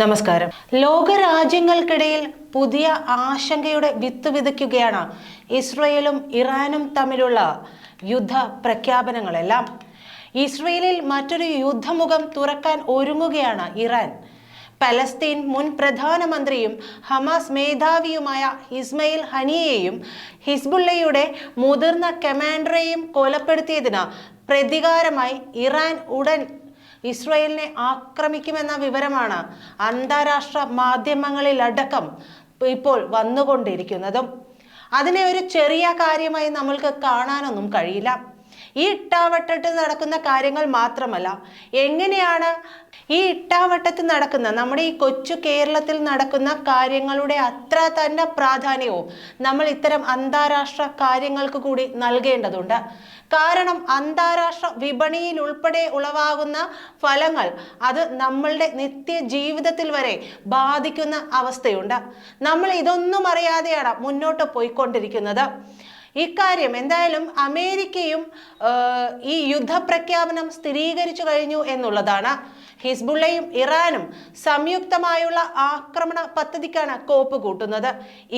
നമസ്കാരം. ലോകരാജ്യങ്ങൾക്കിടയിൽ പുതിയ ആശങ്കയുടെ വിത്ത് വിതയ്ക്കുകയാണ് ഇസ്രയേലും ഇറാനും തമ്മിലുള്ള യുദ്ധ പ്രഖ്യാപനങ്ങളെല്ലാം. ഇസ്രയേലിൽ മറ്റൊരു യുദ്ധമുഖം തുറക്കാൻ ഒരുങ്ങുകയാണ് ഇറാൻ. പലസ്തീൻ മുൻ പ്രധാനമന്ത്രിയും ഹമാസ് മേധാവിയുമായ ഇസ്മയിൽ ഹനിയെയും ഹിസ്ബുള്ളയുടെ മുതിർന്ന കമാൻഡറെയും കൊലപ്പെടുത്തിയതിന് പ്രതികാരമായി ഇറാൻ ഉടൻ ഇസ്രയേലിനെ ആക്രമിക്കുമെന്ന വിവരമാണ് അന്താരാഷ്ട്ര മാധ്യമങ്ങളിലടക്കം ഇപ്പോൾ വന്നുകൊണ്ടിരിക്കുന്നതും. അതിനെ ഒരു ചെറിയ കാര്യമായി നമ്മൾക്ക് കാണാനൊന്നും കഴിയില്ല. ഈ ഇട്ടാവട്ടത്തിൽ നടക്കുന്ന കാര്യങ്ങൾ മാത്രമല്ല എങ്ങനെയാണ് ഈ ഇട്ടാവട്ടത്തിൽ നടക്കുന്ന നമ്മുടെ ഈ കൊച്ചു കേരളത്തിൽ നടക്കുന്ന കാര്യങ്ങളുടെ അത്ര തന്നെ പ്രാധാന്യവും നമ്മൾ ഇത്തരം അന്താരാഷ്ട്ര കാര്യങ്ങൾക്ക് കൂടി നൽകേണ്ടതുണ്ട്. കാരണം അന്താരാഷ്ട്ര വിപണിയിൽ ഉൾപ്പെടെ ഉളവാകുന്ന ഫലങ്ങൾ അത് നമ്മളുടെ നിത്യ ജീവിതത്തിൽ വരെ ബാധിക്കുന്ന അവസ്ഥയുണ്ട്. നമ്മൾ ഇതൊന്നും അറിയാതെയാണ് മുന്നോട്ട് പോയിക്കൊണ്ടിരിക്കുന്നത്. ഇക്കാര്യം എന്തായാലും അമേരിക്കയും ഈ യുദ്ധപ്രഖ്യാപനം സ്ഥിരീകരിച്ചു കഴിഞ്ഞു എന്നുള്ളതാണ്. ഹിസ്ബുള്ളയും ഇറാനും സംയുക്തമായുള്ള ആക്രമണ പദ്ധതിക്കാണ് കോപ്പ് കൂട്ടുന്നത്.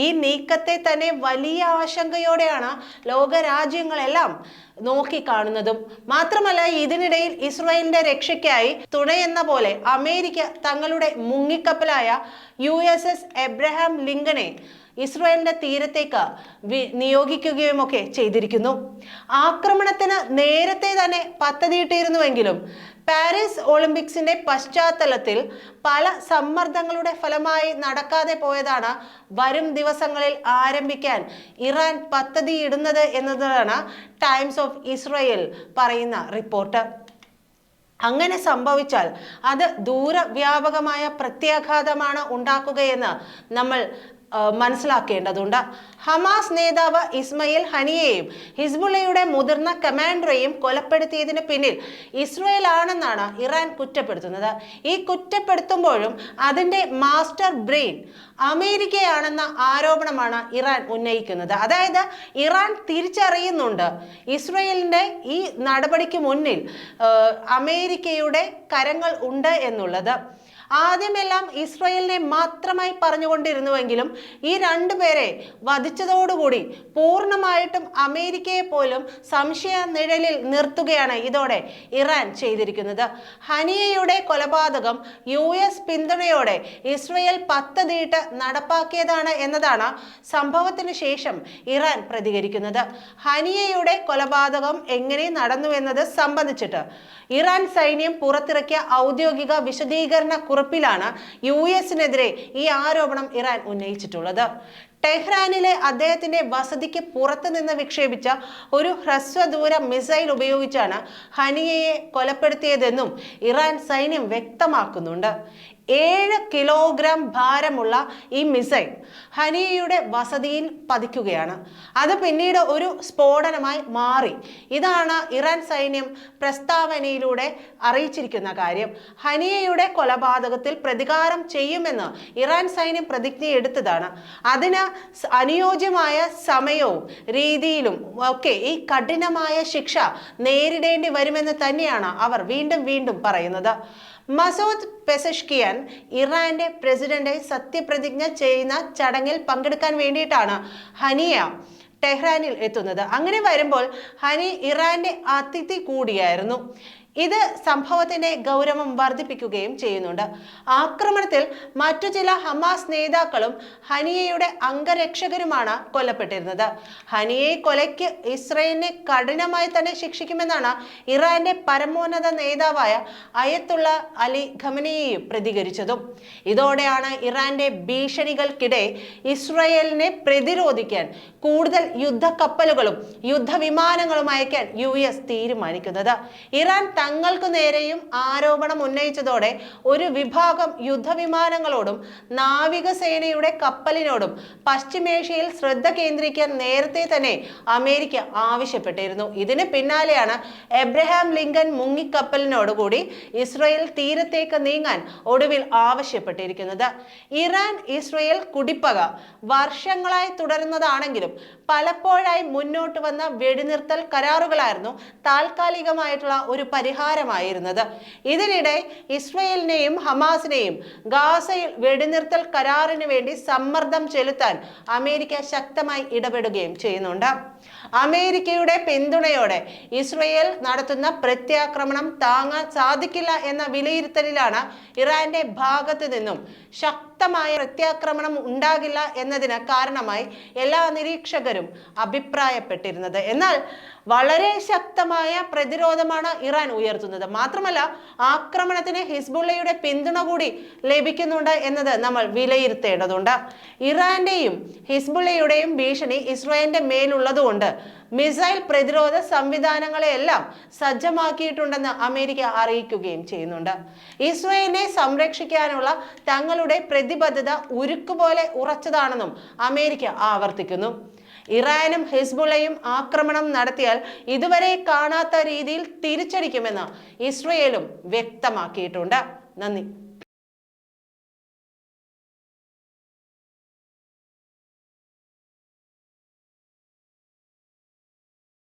ഈ നീക്കത്തെ തന്നെ വലിയ ആശങ്കയോടെയാണ് ലോകരാജ്യങ്ങളെല്ലാം നോക്കിക്കാണുന്നതും മാത്രമല്ല ഇതിനിടയിൽ ഇസ്രായേലിന്റെ രക്ഷയ്ക്കായി തുണയെന്ന പോലെ അമേരിക്ക തങ്ങളുടെ മുങ്ങിക്കപ്പലായ യു എസ് എസ് എബ്രഹാം ലിങ്കനെ ഇസ്രായേലിന്റെ തീരത്തേക്ക് നിയോഗിക്കുകയുമൊക്കെ ചെയ്തിരിക്കുന്നു. ആക്രമണത്തിന് നേരത്തെ തന്നെ പദ്ധതിയിട്ടിരുന്നുവെങ്കിലും പാരീസ് ഒളിമ്പിക്സിന്റെ പശ്ചാത്തലത്തിൽ പല സമ്മർദ്ദങ്ങളുടെ ഫലമായി നടക്കാതെ പോയതാണ് വരും ദിവസങ്ങളിൽ ആരംഭിക്കാൻ ഇറാൻ പദ്ധതിയിടുന്നത് എന്നതാണ് ടൈംസ് ഓഫ് ഇസ്രയേൽ പറയുന്ന റിപ്പോർട്ട്. അങ്ങനെ സംഭവിച്ചാൽ അത് ദൂരവ്യാപകമായ പ്രത്യാഘാതമാണ് ഉണ്ടാക്കുകയെന്ന് നമ്മൾ മനസ്സിലാക്കേണ്ടതുണ്ട്. ഹമാസ് നേതാവ് ഇസ്മയിൽ ഹനിയെയും ഹിസ്ബുള്ളയുടെ മുതിർന്ന കമാൻഡറെയും കൊലപ്പെടുത്തിയതിന് പിന്നിൽ ഇസ്രയേൽ ആണെന്നാണ് ഇറാൻ കുറ്റപ്പെടുത്തുന്നത്. ഈ കുറ്റപ്പെടുത്തുമ്പോഴും അതിന്റെ മാസ്റ്റർ ബ്രെയിൻ അമേരിക്കയാണെന്ന ആരോപണമാണ് ഇറാൻ ഉന്നയിക്കുന്നത്. അതായത് ഇറാൻ തിരിച്ചറിയുന്നുണ്ട് ഇസ്രയേലിന്റെ ഈ നടപടിക്ക് മുന്നിൽ അമേരിക്കയുടെ കരങ്ങൾ ഉണ്ട് എന്നുള്ളത്. ആദ്യമെല്ലാം ഇസ്രയേലിനെ മാത്രമായി പറഞ്ഞുകൊണ്ടിരുന്നുവെങ്കിലും ഈ രണ്ടുപേരെ വധിച്ചതോടുകൂടി പൂർണമായിട്ടും അമേരിക്കയെ പോലും സംശയ നിഴലിൽ നിർത്തുകയാണ് ഇതോടെ ഇറാൻ ചെയ്തിരിക്കുന്നത്. ഹനിയയുടെ കൊലപാതകം യു എസ് പിന്തുണയോടെ ഇസ്രയേൽ പദ്ധതിയിട്ട് നടപ്പാക്കിയതാണ് എന്നതാണ് സംഭവത്തിന് ശേഷം ഇറാൻ പ്രതികരിക്കുന്നത്. ഹനിയയുടെ കൊലപാതകം എങ്ങനെ നടന്നു എന്നത് സംബന്ധിച്ചിട്ട് ഇറാൻ സൈന്യം പുറത്തിറക്കിയ ഔദ്യോഗിക വിശദീകരണ കുറിപ്പിലാണ് യു എസിനെതിരെ ഈ ആരോപണം ഇറാൻ ഉന്നയിച്ചിട്ടുള്ളത്. ടെഹ്റാനിലെ അദ്ദേഹത്തിന്റെ വസതിക്ക് പുറത്തു നിന്ന് വിക്ഷേപിച്ച ഒരു ഹ്രസ്വദൂര മിസൈൽ ഉപയോഗിച്ചാണ് ഹനിയയെ കൊലപ്പെടുത്തിയതെന്നും ഇറാൻ സൈന്യം വ്യക്തമാക്കുന്നുണ്ട്. ഏഴ് കിലോഗ്രാം ഭാരമുള്ള ഈ മിസൈൽ ഹനിയയുടെ വസതിയിൽ പതിക്കുകയാണ്. അത് പിന്നീട് ഒരു സ്ഫോടനമായി മാറി. ഇതാണ് ഇറാൻ സൈന്യം പ്രസ്താവനയിലൂടെ അറിയിച്ചിരിക്കുന്ന കാര്യം. ഹനിയയുടെ കൊലപാതകത്തിൽ പ്രതികാരം ചെയ്യുമെന്ന് ഇറാൻ സൈന്യം പ്രതിജ്ഞയെടുത്തതാണ്. അതിന് സ- അനുയോജ്യമായ സമയവും രീതിയിലും ഒക്കെ ഈ കഠിനമായ ശിക്ഷ നേരിടേണ്ടി വരുമെന്ന് തന്നെയാണ് അവർ വീണ്ടും വീണ്ടും പറയുന്നത്. മസൂദ് പെസഷ്കിയാൻ ഇറാന്റെ പ്രസിഡന്റായി സത്യപ്രതിജ്ഞ ചെയ്യുന്ന ചടങ്ങിൽ പങ്കെടുക്കാൻ വേണ്ടിയിട്ടാണ് ഹനിയ ടെഹ്റാനിൽ എത്തുന്നത്. അങ്ങനെ വരുമ്പോൾ ഹനി ഇറാന്റെ അതിഥി കൂടിയായിരുന്നു. ഇത് സംഭവത്തിന്റെ ഗൗരവം വർദ്ധിപ്പിക്കുകയും ചെയ്യുന്നുണ്ട്. ആക്രമണത്തിൽ മറ്റു ചില ഹമാസ് നേതാക്കളും ഹനിയയുടെ അംഗരക്ഷകരുമാണ് കൊല്ലപ്പെട്ടിരുന്നത്. ഹനിയെ കൊലയ്ക്ക് ഇസ്രയേലിനെ കഠിനമായി തന്നെ ശിക്ഷിക്കുമെന്നാണ് ഇറാന്റെ പരമോന്നത നേതാവായ അയത്തുള്ള അലി ഖമനിയെയും പ്രതികരിച്ചതും. ഇതോടെയാണ് ഇറാന്റെ ഭീഷണികൾക്കിടെ ഇസ്രയേലിനെ പ്രതിരോധിക്കാൻ കൂടുതൽ യുദ്ധക്കപ്പലുകളും യുദ്ധവിമാനങ്ങളും അയക്കാൻ യു എസ് തീരുമാനിക്കുന്നത്. ഇറാൻ തങ്ങൾക്ക് നേരെയും ആരോപണം ഉന്നയിച്ചതോടെ ഒരു വിഭാഗം യുദ്ധവിമാനങ്ങളോടും നാവികസേനയുടെ കപ്പലിനോടും പശ്ചിമേഷ്യയിൽ ശ്രദ്ധ കേന്ദ്രീകരിക്കാൻ നേരത്തെ തന്നെ അമേരിക്ക ആവശ്യപ്പെട്ടിരുന്നു. ഇതിന് പിന്നാലെയാണ് എബ്രഹാം ലിങ്കൻ മുങ്ങിക്കപ്പലിനോടുകൂടി ഇസ്രയേൽ തീരത്തേക്ക് നീങ്ങാൻ ഒടുവിൽ ആവശ്യപ്പെട്ടിരിക്കുന്നത്. ഇറാൻ ഇസ്രയേൽ കുടിപ്പക വർഷങ്ങളായി തുടരുന്നതാണെങ്കിലും പലപ്പോഴായി മുന്നോട്ട് വന്ന വെടിനിർത്തൽ കരാറുകളായിരുന്നു താൽക്കാലികമായിട്ടുള്ള ഒരു പരിഹാരം പരിഹാരമായിരുന്നത്. ഇതിനിടെ ഇസ്രയേലിനെയും ഹമാസിനെയും ഗാസയിൽ വെടിനിർത്തൽ കരാറിന് വേണ്ടി സമ്മർദ്ദം ചെലുത്താൻ അമേരിക്ക ശക്തമായി ഇടപെടുകയും ചെയ്യുന്നുണ്ട്. അമേരിക്കയുടെ പിന്തുണയോടെ ഇസ്രയേൽ നടത്തുന്ന പ്രത്യാക്രമണം താങ്ങാൻ സാധിക്കില്ല എന്ന വിലയിരുത്തലിലാണ് ഇറാന്റെ ഭാഗത്തു നിന്നും ശക്തമായ പ്രത്യാക്രമണം ഉണ്ടാകില്ല എന്നതിന് കാരണമായി എല്ലാ നിരീക്ഷകരും അഭിപ്രായപ്പെട്ടിരുന്നത്. എന്നാൽ വളരെ ശക്തമായ പ്രതിരോധമാണ് ഇറാൻ ഉയർത്തുന്നത്. മാത്രമല്ല ആക്രമണത്തിന് ഹിസ്ബുള്ളയുടെ പിന്തുണ കൂടി ലഭിക്കുന്നുണ്ട് എന്നത് നമ്മൾ വിലയിരുത്തേണ്ടതുണ്ട്. ഇറാന്റെയും ഹിസ്ബുള്ളയുടെയും ഭീഷണി ഇസ്രായേലിന്റെ മേലുള്ളതുകൊണ്ട് മിസൈൽ പ്രതിരോധ സംവിധാനങ്ങളെയെല്ലാം സജ്ജമാക്കിയിട്ടുണ്ടെന്ന് അമേരിക്ക അറിയിക്കുകയും ചെയ്യുന്നുണ്ട്. ഇസ്രയേലിനെ സംരക്ഷിക്കാനുള്ള തങ്ങളുടെ പ്രതിബദ്ധത ഉരുക്കുപോലെ ഉറച്ചതാണെന്നും അമേരിക്ക ആവർത്തിക്കുന്നു. ഇറാനും ഹിസ്ബുളയും ആക്രമണം നടത്തിയാൽ ഇതുവരെ കാണാത്ത രീതിയിൽ തിരിച്ചടിക്കുമെന്ന് ഇസ്രയേലും വ്യക്തമാക്കിയിട്ടുണ്ട്. നന്ദി.